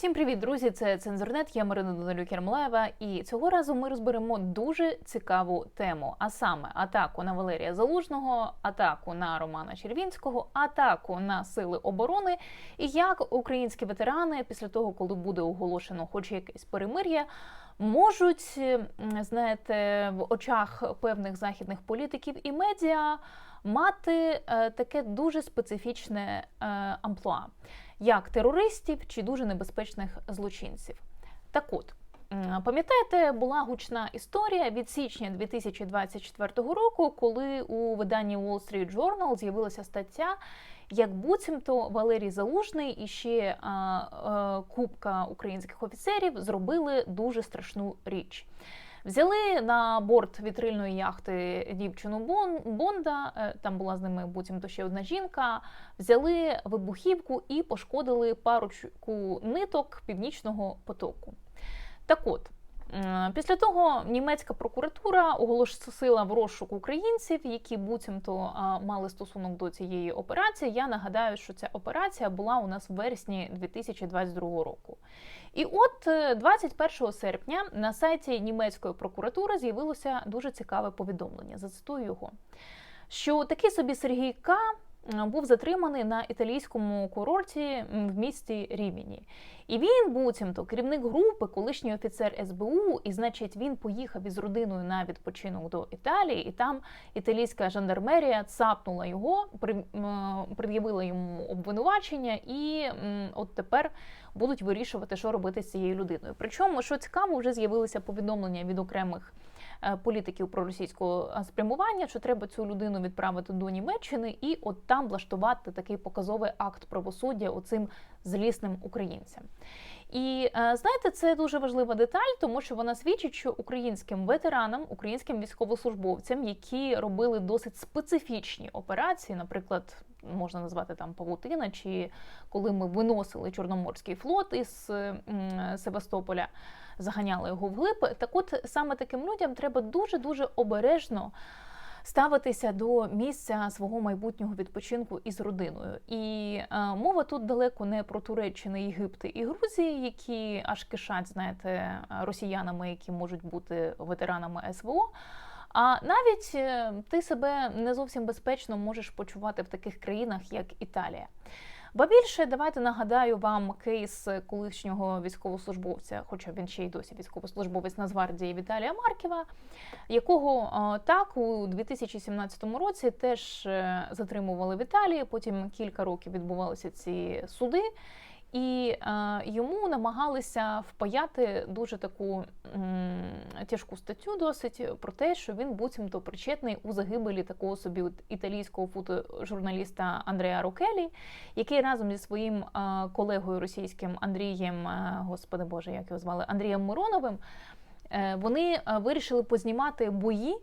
Всім привіт, друзі! Це Цензурнет, я Марина Данилюк Ярмолаєва. І цього разу ми розберемо дуже цікаву тему: а саме атаку на Валерія Залужного, атаку на Романа Червінського, атаку на сили оборони, і як українські ветерани після того, коли буде оголошено, хоч якесь перемир'я, можуть знаєте, в очах певних західних політиків і медіа мати е, таке дуже специфічне е, амплуа як терористів чи дуже небезпечних злочинців. Так от. Пам'ятаєте, була гучна історія від січня 2024 року, коли у виданні Wall Street Journal з'явилася стаття, як буцімто Валерій Залужний і ще а, а, купка українських офіцерів зробили дуже страшну річ. Взяли на борт вітрильної яхти дівчину Бон- Бонда, е, там була з ними буцімто ще одна жінка. Взяли вибухівку і пошкодили парочку ниток північного потоку. Так от. Після того німецька прокуратура оголосила в розшук українців, які буцімто мали стосунок до цієї операції. Я нагадаю, що ця операція була у нас в вересні 2022 року. І от е, 21 серпня на сайті німецької прокуратури з'явилося дуже цікаве повідомлення. Зацитую його. Що такий собі Сергій К. був затриманий на італійському курорті в місті Рівні. І він, буцімто, керівник групи, колишній офіцер СБУ, і значить, він поїхав із родиною на відпочинок до Італії, і там італійська жандармерія цапнула його, пред'явила йому обвинувачення, і от тепер будуть вирішувати, що робити з цією людиною. Причому, що цікаво, вже з'явилися повідомлення від окремих політиків проросійського е, спрямування, що треба цю людину відправити до Німеччини і от там влаштувати такий показовий акт правосуддя оцим злісним українцям. І е, знаєте, це дуже важлива деталь, тому що вона свідчить, що українським ветеранам, українським військовослужбовцям, які робили досить специфічні операції, наприклад, можна назвати там Павутина, чи коли ми виносили Чорноморський флот із Севастополя, заганяли його вглиб. Так от саме таким людям треба дуже дуже обережно. Ставитися до місця свого майбутнього відпочинку із родиною, і е, мова тут далеко не про Туреччини, Єгипти і Грузії, які аж кишать, знаєте, росіянами, які можуть бути ветеранами СВО. А навіть е, ти себе не зовсім безпечно можеш почувати в таких країнах, як Італія. Ба більше давайте нагадаю вам кейс колишнього військовослужбовця, хоча він ще й досі військовослужбовець Нацгвардії Віталія Марківа, якого е, так у 2017 році теж е, затримували в Італії. Потім кілька років відбувалися ці суди. І е, йому намагалися впаяти дуже таку м, тяжку статтю, досить про те, що він буцімто причетний у загибелі такого собі італійського фотожурналіста Андреа Рокелі, який разом зі своїм е, колегою російським Андрієм, е, господи Боже, як його звали Андрієм Мироновим, е, вони е, вирішили познімати бої,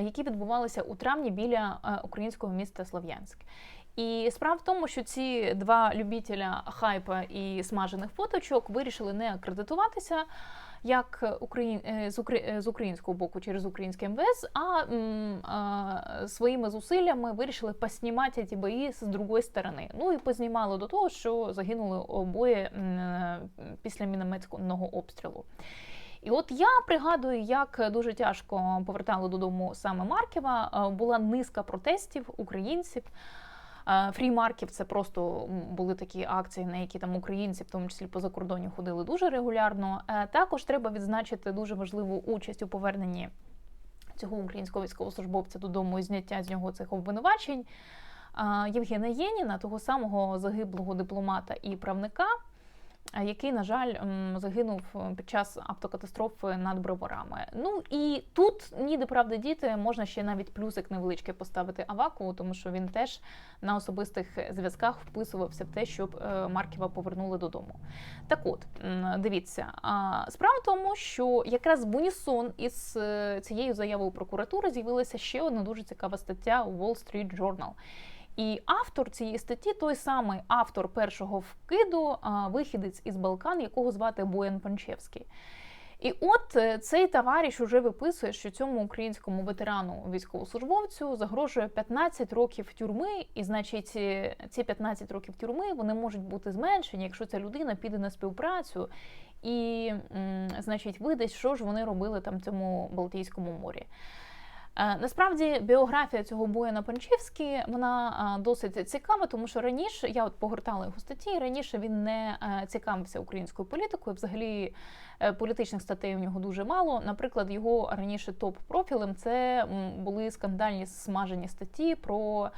які відбувалися у травні біля е, українського міста Слов'янськ. І справа в тому, що ці два любителя хайпа і смажених фоточок вирішили не акредитуватися як Україн... е, е, з українського боку через українське МВС, а а, своїми зусиллями вирішили поснімати ці бої з другої сторони. Ну і познімали до того, що загинули обоє е, після мінометського обстрілу. І от я пригадую, як дуже тяжко повертали додому саме Марківа. Була низка протестів українців. Фрі-марків це просто були такі акції, на які там українці, в тому числі по закордоні, ходили дуже регулярно. Е, Також треба відзначити дуже важливу участь у поверненні цього українського військовослужбовця додому і зняття з нього цих обвинувачень. Євгена Єніна, того самого загиблого дипломата і правника, який, на жаль, загинув е, під час автокатастрофи над броварами. Ну і тут ніде правди діти можна ще навіть плюсик невеличкий поставити Авакову, тому що він теж на особистих зв'язках вписувався в те, щоб е, Марківа повернули додому. Так от, дивіться, справа в тому, що якраз в унісон із е, цією заявою прокуратури з'явилася ще одна дуже цікава стаття у Wall Street Journal. І автор цієї статті той самий автор першого вкиду, вихідець із Балкан, якого звати Боян Панчевський. І от е, цей товариш уже виписує, що цьому українському ветерану військовослужбовцю загрожує 15 років тюрми, і значить, е, ці 15 років тюрми вони можуть бути зменшені, якщо ця людина піде на співпрацю і, значить, видасть, що ж вони робили там цьому Балтійському морі. Е, Насправді біографія цього Бояна Панчівський вона е, досить цікава, тому що раніше я от погортала його статті. Раніше він не е, цікавився українською політикою. Взагалі політичних статей у нього дуже мало. Наприклад, його раніше топ-профілем це були скандальні смажені статті про.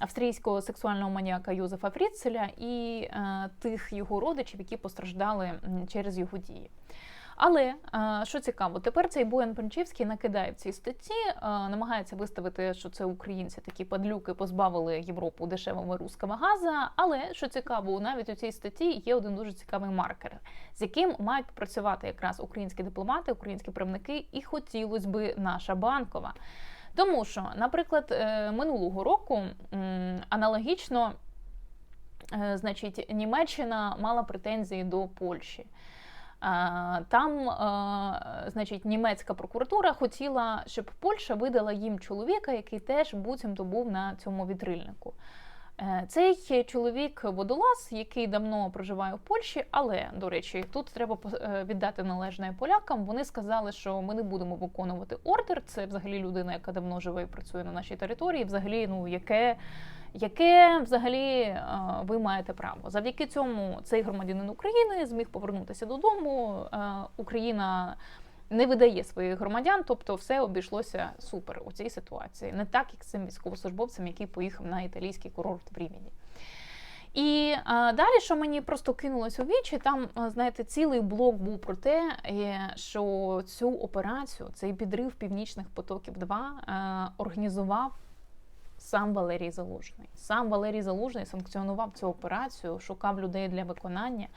Австрійського сексуального маніака Йозефа Фріцеля і е, тих його родичів, які постраждали через його дії. Але е, що цікаво, тепер цей Боян Панчівський накидає в цій статті, е, намагається виставити, що це українці такі падлюки позбавили Європу дешевого русского газа. Але що цікаво, навіть у цій статті є один дуже цікавий маркер, з яким мають попрацювати якраз українські дипломати, українські правники, і хотілося би наша банкова. Тому що, наприклад, е, минулого року аналогічно, значить, Німеччина мала претензії до Польщі. Там, е, значить, німецька прокуратура хотіла, щоб Польща видала їм чоловіка, який теж буцімто був на цьому вітрильнику. Е, Цей чоловік водолаз, який давно проживає в Польщі, але до речі, тут треба е, віддати належне полякам. Вони сказали, що ми не будемо виконувати ордер. Це взагалі людина, яка давно живе і працює на нашій території. Взагалі, ну яке, яке взагалі е, ви маєте право? Завдяки цьому цей громадянин України зміг повернутися додому. Е, Україна не видає своїх громадян, тобто все обійшлося супер у цій ситуації. Не так, як цим військовослужбовцем, який поїхав на італійський курорт в Рівні. І а, далі, що мені просто кинулось у вічі, там, знаєте, цілий блок був про те, е, що цю операцію, цей підрив північних потоків 2 е, організував сам Валерій Залужний. Сам Валерій Залужний санкціонував цю операцію, шукав людей для виконання.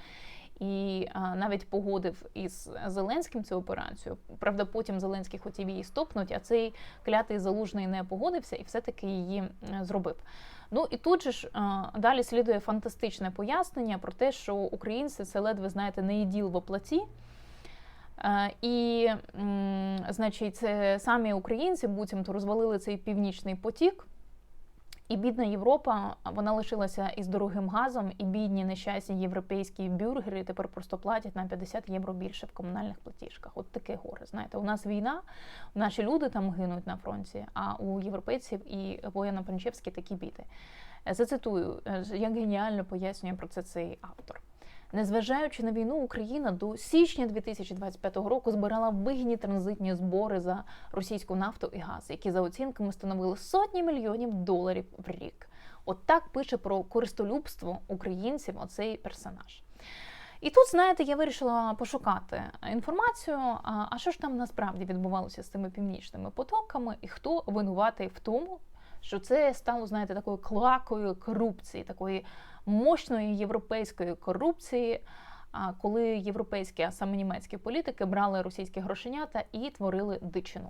І а, навіть погодив із Зеленським цю операцію. Правда, потім Зеленський хотів її стопнути, а цей клятий залужний не погодився і все-таки її зробив. Ну і тут же ж а, далі слідує фантастичне пояснення про те, що українці це ледве знаєте не іділ в оплаті. Е, І, значить, це самі українці буцімто розвалили цей північний потік. І бідна Європа, вона лишилася із дорогим газом, і бідні нещасні європейські бюргери тепер просто платять на 50 євро більше в комунальних платіжках. От таке горе. Знаєте, у нас війна, наші люди там гинуть на фронті, а у європейців і воєнно-панчевські такі біди. Зацитую, е, як геніально пояснює про це цей автор. Незважаючи на війну, Україна до січня 2025 року збирала вигідні транзитні збори за російську нафту і газ, які за оцінками становили сотні мільйонів доларів в рік. От так пише про користолюбство українців оцей персонаж. І тут, знаєте, я вирішила пошукати інформацію. А що ж там насправді відбувалося з цими північними потоками, і хто винуватий в тому, що це стало, знаєте, такою клакою корупції, такої мощної європейської корупції, коли європейські, а саме німецькі політики брали російські грошенята і творили дичину.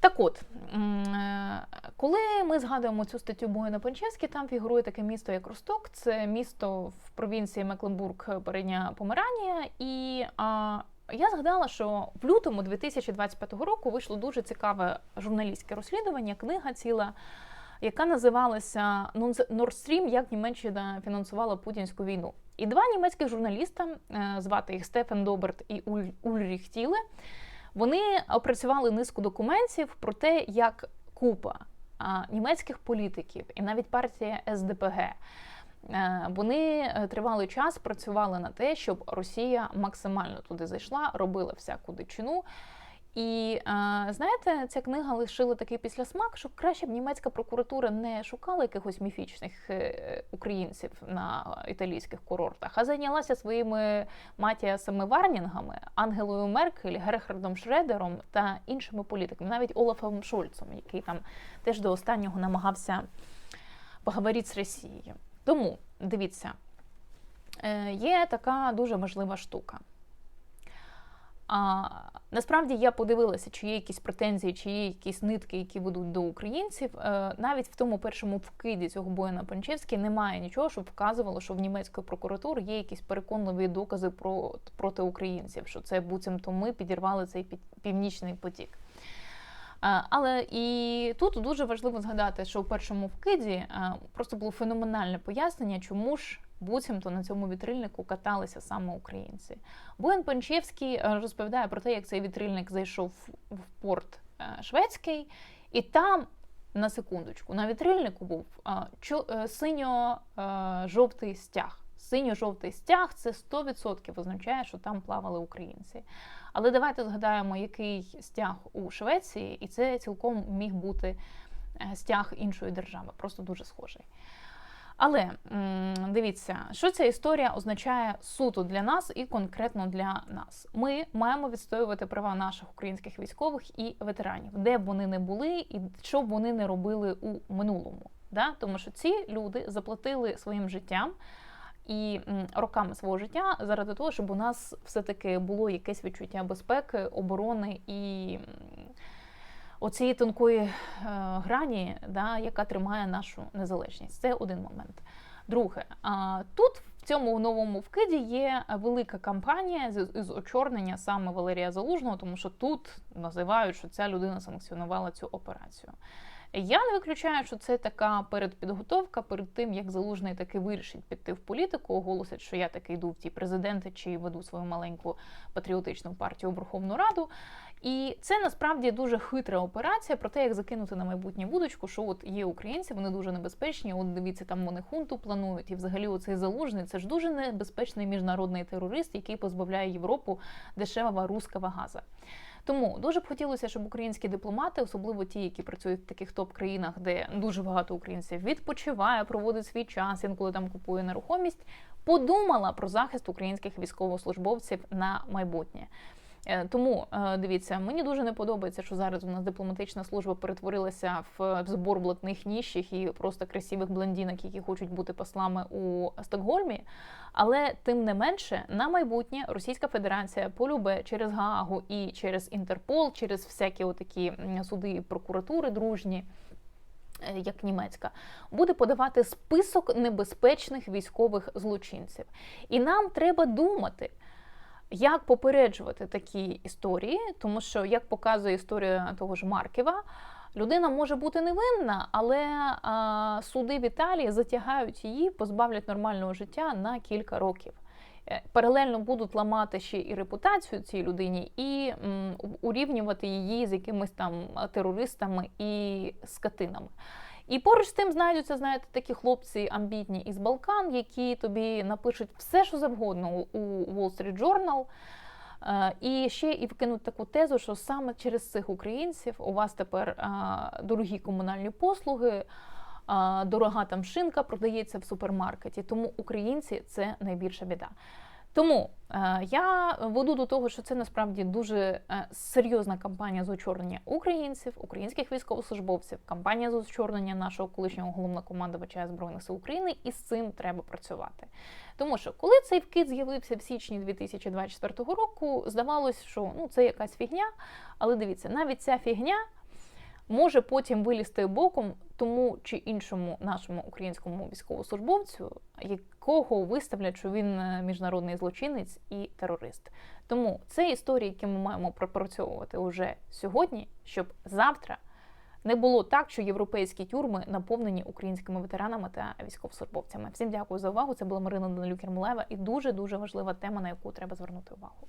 Так от, е, коли ми згадуємо цю статтю Боїна Панчевський, там фігурує таке місто, як Росток, це місто в провінції Мекленбург, Передня Померанія. І а, я згадала, що в лютому 2025 року вийшло дуже цікаве журналістське розслідування, книга ціла, яка називалася Nord Stream, як Німеччина фінансувала путінську війну. І два німецьких журналіста, е, звати їх Стефан Доберт і Уль- Ульріх Тіле, вони опрацювали низку документів про те, як купа німецьких політиків і навіть партія СДПГ. Е, Вони е, тривалий час працювали на те, щоб Росія максимально туди зайшла, робила всяку дичину. І е, знаєте, ця книга лишила такий післясмак, що краще б німецька прокуратура не шукала якихось міфічних українців на італійських курортах, а зайнялася своїми матіасами Варнінгами, Ангелою Меркель, Герхардом Шредером та іншими політиками, навіть Олафом Шольцом, який там теж до останнього намагався поговорити з Росією. Тому дивіться, е, є така дуже важлива штука. А насправді я подивилася, чи є якісь претензії, чи є якісь нитки, які ведуть до українців. Е, навіть в тому першому вкиді цього бою на Панчевській немає нічого, щоб вказувало, що в німецької прокуратури є якісь переконливі докази про проти українців, що це буцімто ми підірвали цей північний потік. Е, але і тут дуже важливо згадати, що у першому вкиді е, просто було феноменальне пояснення, чому ж буцімто на цьому вітрильнику каталися саме українці. Боян Панчевський е, розповідає про те, як цей вітрильник зайшов в порт шведський, і там. На секундочку, на вітрильнику був синьо-жовтий стяг. Синьо-жовтий стяг це 100% означає, що там плавали українці. Але давайте згадаємо, який стяг у Швеції, і це цілком міг бути е, стяг іншої держави, просто дуже схожий. Але дивіться, що ця історія означає суто для нас і конкретно для нас. Ми маємо відстоювати права наших українських військових і ветеранів, де б вони не були, і що б вони не робили у минулому. Да? Тому що ці люди заплатили своїм життям і роками свого життя заради того, щоб у нас все-таки було якесь відчуття безпеки, оборони і оцієї тонкої е, грані, да, яка тримає нашу незалежність. Це один момент. Друге, тут в цьому новому вкиді є велика кампанія з, з очорнення саме Валерія Залужного, тому що тут називають, що ця людина санкціонувала цю операцію. Я не виключаю, що це така передпідготовка перед тим, як залужний таки вирішить піти в політику, оголосить, що я таки йду в ті президенти чи веду свою маленьку патріотичну партію в Верховну Раду. І це насправді дуже хитра операція про те, як закинути на майбутнє вудочку, що от є українці, вони дуже небезпечні. От дивіться, там вони хунту планують, і взагалі оцей залужний це ж дуже небезпечний міжнародний терорист, який позбавляє Європу дешевого руского газа. Тому дуже б хотілося, щоб українські дипломати, особливо ті, які працюють в таких топ-країнах, де дуже багато українців відпочиває, проводить свій час, інколи там купує нерухомість, подумала про захист українських військовослужбовців на майбутнє. Е, тому е, дивіться, мені дуже не подобається, що зараз у нас дипломатична служба перетворилася в збор блатних ніщих і просто красивих блондинок, які хочуть бути послами у Стокгольмі. Але тим не менше, на майбутнє Російська Федерація полюбе через Гаагу і через Інтерпол, через всякі отакі суди і прокуратури дружні. Е, як німецька буде подавати список небезпечних військових злочинців, і нам треба думати, як попереджувати такі історії, тому що, як показує історія того ж Марківа, людина може бути невинна, але а, суди в Італії затягають її, позбавлять нормального життя на кілька років. Е, паралельно будуть ламати ще і репутацію цій людині, і м, урівнювати її з якимись там терористами і скотинами. І поруч з тим знайдуться, знаєте, такі хлопці амбітні із Балкан, які тобі напишуть все, що завгодно у Wall Street Journal. Е, і ще і вкинуть таку тезу, що саме через цих українців у вас тепер е, дорогі комунальні послуги, е, дорога там шинка продається в супермаркеті. Тому українці це найбільша біда. Тому е, я веду до того, що це насправді дуже е, серйозна кампанія з очорнення українців, українських військовослужбовців, кампанія з очорнення нашого колишнього головнокомандувача збройних сил України, і з цим треба працювати. Тому що коли цей вкид з'явився в січні 2024 року, здавалось, що ну це якась фігня, але дивіться, навіть ця фігня може потім вилізти боком тому чи іншому нашому українському військовослужбовцю, якого виставлять, що він е, міжнародний злочинець і терорист. Тому це історії, які ми маємо пропрацьовувати уже сьогодні, щоб завтра. Не було так, що європейські тюрми наповнені українськими ветеранами та військовослужбовцями. Всім дякую за увагу. Це була Марина Данилюк Кермолева і дуже дуже важлива тема, на яку треба звернути увагу.